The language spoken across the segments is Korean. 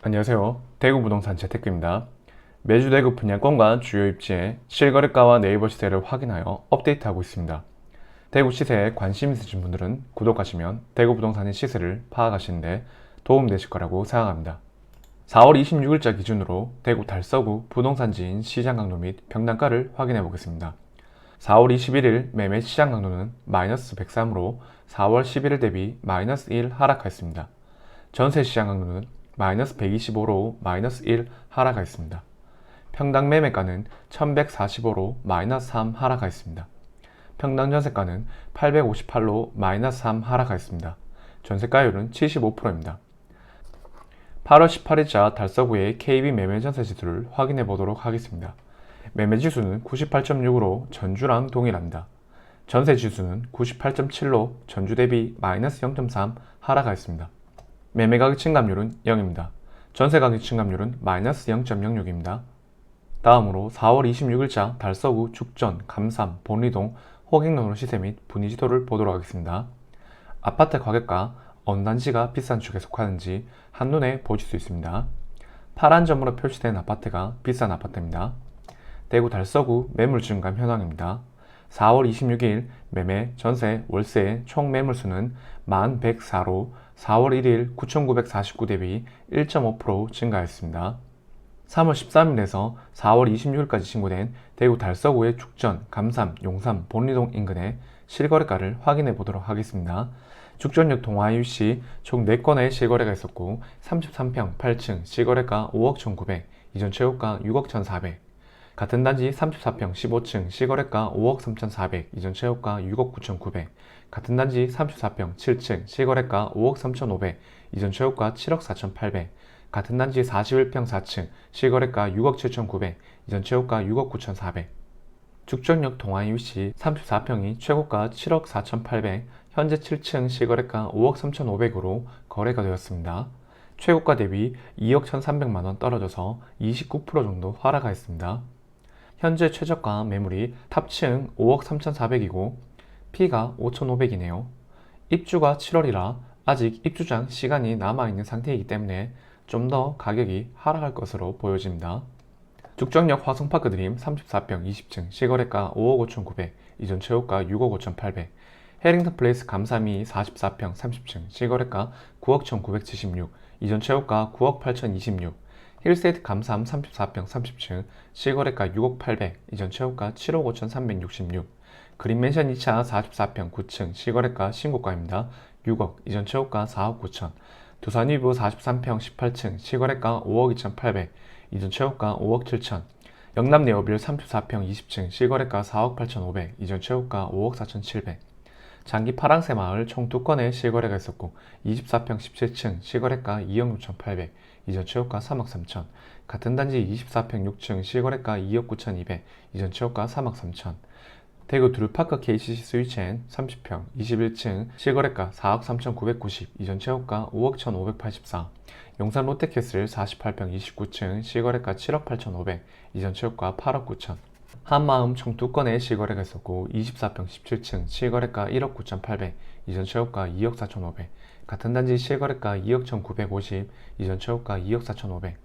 안녕하세요. 대구 부동산 재테크입니다. 매주 대구 분양권과 주요 입지의 실거래가와 네이버 시세를 확인하여 업데이트하고 있습니다. 대구 시세에 관심 있으신 분들은 구독하시면 대구 부동산의 시세를 파악하시는데 도움되실 거라고 생각합니다. 4월 26일자 기준으로 대구 달서구 부동산지인 시장 강도 및 평당가를 확인해 보겠습니다. 4월 21일 매매 시장 강도는 마이너스 103으로 4월 11일 대비 마이너스 1 하락하였습니다. 전세 시장 강도는 마이너스 125로 마이너스 1 하락하였습니다. 평당 매매가는 1145로 마이너스 3 하락하였습니다. 평당 전세가는 858로 마이너스 3 하락하였습니다. 전세가율은 75%입니다. 8월 18일자 달서구의 KB 매매 전세 지수를 확인해 보도록 하겠습니다. 매매 지수는 98.6으로 전주랑 동일합니다. 전세 지수는 98.7로 전주 대비 마이너스 0.3 하락하였습니다. 매매 가격 증감률은 0입니다. 전세 가격 증감률은 마이너스 0.06입니다. 다음으로 4월 26일자 달서구 죽전, 감삼, 본리동, 호갱로로 시세 및 분위지도를 보도록 하겠습니다. 아파트 가격과 어느 단지가 비싼 축에 속하는지 한눈에 보실 수 있습니다. 파란 점으로 표시된 아파트가 비싼 아파트입니다. 대구 달서구 매물 증감 현황입니다. 4월 26일 매매, 전세, 월세 총 매물수는 1104로 4월 1일 9,949 대비 1.5% 증가했습니다. 3월 13일에서 4월 26일까지 신고된 대구 달서구의 죽전, 감삼, 용산, 본리동 인근의 실거래가를 확인해 보도록 하겠습니다. 죽전역 동아유 시 총 4건의 실거래가 있었고 33평 8층 실거래가 5억 1,900, 이전 최고가 6억 1,400, 같은 단지 34평 15층 실거래가 5억 3,400, 이전 최고가 6억 9,900, 같은 단지 34평 7층 실거래가 5억 3,500, 이전 최고가 7억 4,800, 같은 단지 41평 4층 실거래가 6억 7,900, 이전 최고가 6억 9,400. 죽전역 동아유시 34평이 최고가 7억 4,800, 현재 7층 실거래가 5억 3,500으로 거래가 되었습니다. 최고가 대비 2억 1,300만원 떨어져서 29% 정도 하락하였습니다. 현재 최저가 매물이 탑층 5억 3,400이고 P가 5,500이네요. 입주가 7월이라 아직 입주장 시간이 남아있는 상태이기 때문에 좀 더 가격이 하락할 것으로 보여집니다. 죽정역 화성파크 드림 34평 20층 실거래가 5억 5,900, 이전 최고가 6억 5,800, 해링턴 플레이스 감삼이 44평 30층 실거래가 9억 1,976, 이전 최고가 9억 8,026, 힐세이트 감삼 34평 30층 실거래가 6억 800, 이전 최고가 7억 5,366, 그린맨션 2차 44평 9층 실거래가 신고가입니다. 6억, 이전 최고가 4억 9천, 두산 위브 43평 18층 실거래가 5억 2,800, 이전 최고가 5억 7천, 영남 네오빌 34평 20층 실거래가 4억 8,500, 이전 최고가 5억 4,700, 장기 파랑새 마을 총두 건의 실거래가 있었고 24평 17층 실거래가 2억 6,800, 이전 최고가 3억 3천, 같은 단지 24평 6층 실거래가 2억 9,200, 이전 최고가 3억 3천, 대구 두루파크 KCC 스위첸 30평 21층 실거래가 4억 3,990 이전 최고가 5억 1,584 용산 롯데캐슬 48평 29층 실거래가 7억 8,500 이전 최고가 8억 9천 한마음 총두 건의 실거래가 있었고 24평 17층 실거래가 1억 9,800 이전 최고가 2억 4,500 같은 단지 실거래가 2억 1,950 이전 최고가 2억 4,500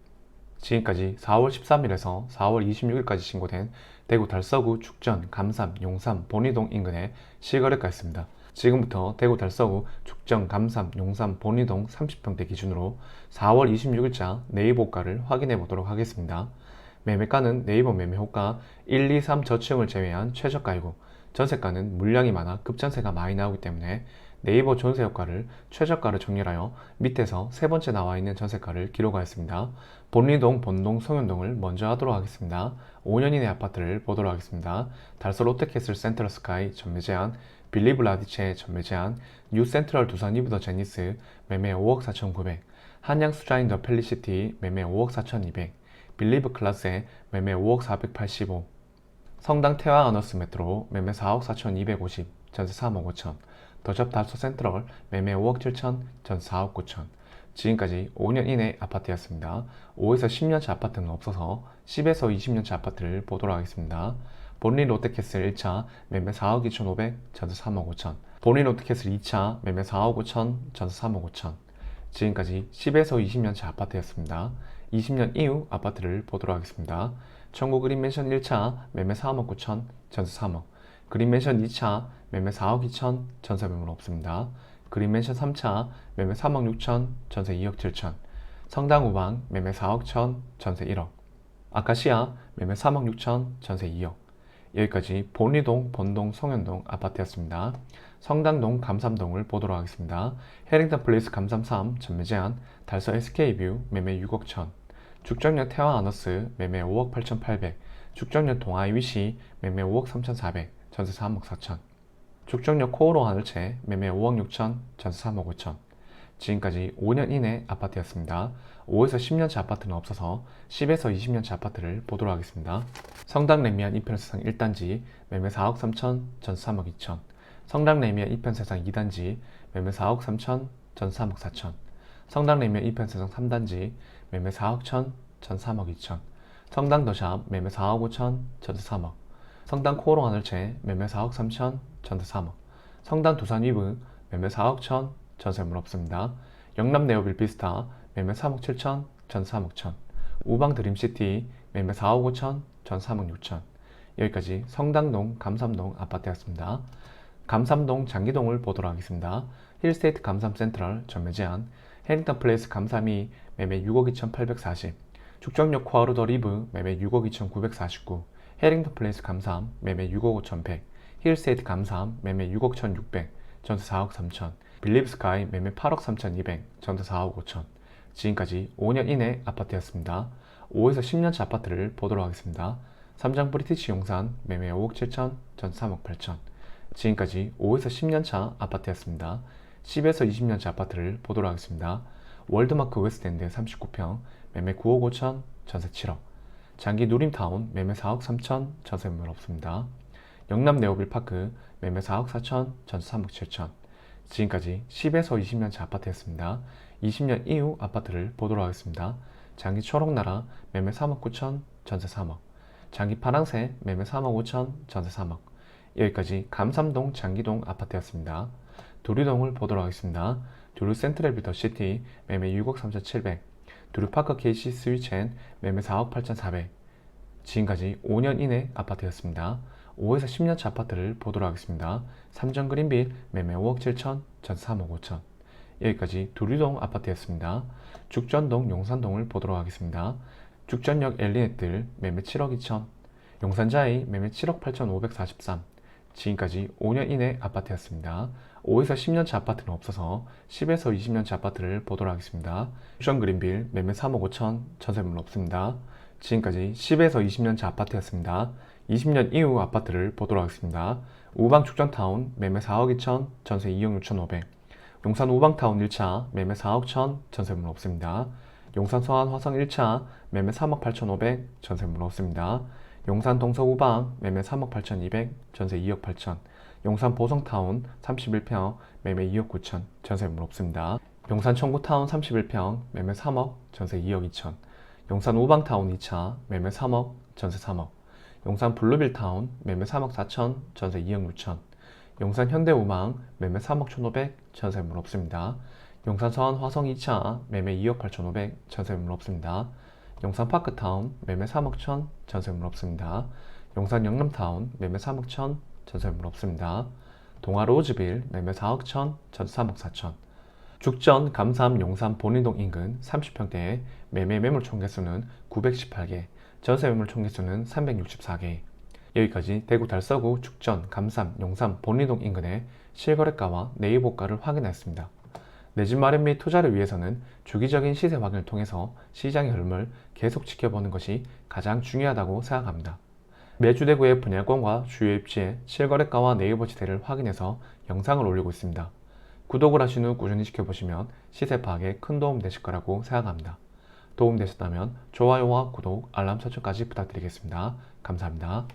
지금까지 4월 13일에서 4월 26일까지 신고된 대구 달서구 죽전, 감삼, 용산, 본이동 인근의 실거래가 있습니다. 지금부터 대구 달서구 죽전, 감삼, 용산, 본이동 30평대 기준으로 4월 26일자 네이버가를 확인해 보도록 하겠습니다. 매매가는 네이버 매매호가 1, 2, 3 저층을 제외한 최저가이고 전세가는 물량이 많아 급전세가 많이 나오기 때문에 네이버 전세 효과를 최저가를 정렬하여 밑에서 세 번째 나와 있는 전세가를 기록하였습니다. 본리동, 본동, 송현동을 먼저 하도록 하겠습니다. 5년 이내 아파트를 보도록 하겠습니다. 달서 롯데캐슬 센트럴 스카이 전매 제한, 빌리브 라디체 전매 제한, 뉴 센트럴 두산 이브더 제니스 매매 5억 4,900, 한양 수자인 더 펠리시티 매매 5억 4,200, 빌리브 클라스에 매매 5억 485, 성당 태화 어너스 메트로 매매 4억 4,250, 전세 3억 5천, 더접 달소 센트럴 매매 5억 7천, 전세 4억 9천. 지금까지 5년 이내 아파트였습니다. 5에서 10년차 아파트는 없어서 10에서 20년차 아파트를 보도록 하겠습니다. 본리 롯데캐슬 1차 매매 4억 2,500, 전세 3억 5천. 본리 롯데캐슬 2차 매매 4억 5천, 전세 3억 5천. 지금까지 10에서 20년 차 아파트였습니다. 20년 이후 아파트를 보도록 하겠습니다. 청구 그린맨션 1차 매매 4억 9천, 전세 3억. 그린맨션 2차 매매 4억 2천, 전세 매물 없습니다. 그린맨션 3차 매매 3억 6천, 전세 2억 7천. 성당 우방 매매 4억 천, 전세 1억. 아카시아 매매 3억 6천, 전세 2억. 여기까지 본리동, 본동, 송현동 아파트였습니다. 성당동, 감삼동을 보도록 하겠습니다. 해링턴 플레이스 감삼 3 전매 제한, 달서 SK뷰 매매 6억 천, 죽전역 태화 아너스 매매 5억 8,800, 죽전역 동아이 위시 매매 5억 3,400, 전세 3억 4천, 죽전역 코오로 하늘채 매매 5억 6천, 전세 3억 5천. 지금까지 5년 이내 아파트였습니다. 5에서 10년차 아파트는 없어서 10에서 20년차 아파트를 보도록 하겠습니다. 성당 레미안 2편 세상 1단지 매매 4억 3천, 전 3억 2천. 성당 레미안 2편 세상 2단지 매매 4억 3천, 전 3억 4천. 성당 레미안 2편 세상 3단지 매매 4억 천, 전 3억 2천. 성당 더샵 매매 4억 5천, 전세 3억. 성당 코오로 하늘채 매매 4억 3천, 전세 3억. 성당 두산 위브 매매 4억 천, 전세물 없습니다. 영남 네오 빌비스타 매매 3억 7천, 전 3억 천. 우방 드림시티 매매 4억 5천, 전 3억 6천. 여기까지 성당동, 감삼동 아파트였습니다. 감삼동, 장기동을 보도록 하겠습니다. 힐스테이트 감삼 센트럴 전매 제한, 해링턴 플레이스 감삼이 매매 6억 2,840, 죽정역 코아루 더 리브 매매 6억 2,949, 해링턴 플레이스 감삼 매매 6억 5,100, 힐스테이트 감삼 매매 6억 1,600, 전세 4억 3천, 빌리브 스카이 매매 8억 3,200, 전세 4억 5천. 지금까지 5년 이내 아파트였습니다. 5에서 10년차 아파트를 보도록 하겠습니다. 삼장 브리티시 용산 매매 5억 7천, 전 3억 8천. 지금까지 5에서 10년차 아파트였습니다. 10에서 20년차 아파트를 보도록 하겠습니다. 월드마크 웨스트엔드 39평 매매 9억 5천, 전세 7억. 장기 누림타운 매매 4억 3천, 전세 매물 없습니다. 영남 네오빌 파크 매매 4억 4천, 전세 3억 7천. 지금까지 10에서 20년차 아파트였습니다. 20년 이후 아파트를 보도록 하겠습니다. 장기 초록나라 매매 3억 9천, 전세 3억. 장기 파랑새 매매 3억 5천, 전세 3억. 여기까지 감삼동 장기동 아파트였습니다. 도류동을 보도록 하겠습니다. 도류 센트럴 비더 시티 매매 6억 3,700. 도류 파크 KC 스위첸 매매 4억 8,400. 지금까지 5년 이내 아파트였습니다. 5에서 10년차 아파트를 보도록 하겠습니다. 삼정 그린빌 매매 5억 7천, 전 3억 5천. 여기까지 두류동 아파트였습니다. 죽전동 용산동을 보도록 하겠습니다. 죽전역 엘리넷들 매매 7억 2천, 용산자이 매매 7억 8천 543. 지금까지 5년 이내 아파트였습니다. 5에서 10년차 아파트는 없어서 10에서 20년차 아파트를 보도록 하겠습니다. 죽전 그린빌 매매 3억 5천, 전세물 없습니다. 지금까지 10에서 20년차 아파트였습니다. 20년 이후 아파트를 보도록 하겠습니다. 우방 축전타운 매매 4억 2천, 전세 2억 6천 5백. 용산 우방타운 1차 매매 4억 천, 전세물 없습니다. 용산 서안 화성 1차 매매 3억 8천 5백, 전세물 없습니다. 용산 동서 우방 매매 3억 8천 2백, 전세 2억 8천. 용산 보성타운 31평 매매 2억 9천, 전세 물 없습니다. 용산 청구타운 31평 매매 3억, 전세 2억 2천. 용산 우방타운 2차 매매 3억, 전세 3억. 용산 블루빌타운 매매 3억 4천, 전세 2억 6천. 용산 현대우망 매매 3억 1,500, 전세 물 없습니다. 용산 서안 화성 2차 매매 2억 8,500, 전세 물 없습니다. 용산 파크타운 매매 3억 1천, 전세물 없습니다. 용산 영남타운 매매 3억 1천, 전세물 없습니다. 동아 로즈빌 매매 4억 1천, 전세 3억 4천. 죽전, 감삼, 용산 본인동 인근 30평대의 매매 매물 총 개수는 918개, 전세 매물 총 개수는 364개. 여기까지 대구 달서구 죽전, 감삼, 용산 본리동 인근의 실거래가와 내입고가를 확인했습니다. 내집 마련 및 투자를 위해서는 주기적인 시세 확인을 통해서 시장의 흐름을 계속 지켜보는 것이 가장 중요하다고 생각합니다. 매주 대구의 분양권과 주요 입지의 실거래가와 네이버 시세를 확인해서 영상을 올리고 있습니다. 구독을 하신 후 꾸준히 지켜보시면 시세 파악에 큰 도움 되실 거라고 생각합니다. 도움 되셨다면 좋아요와 구독, 알람 설정까지 부탁드리겠습니다. 감사합니다.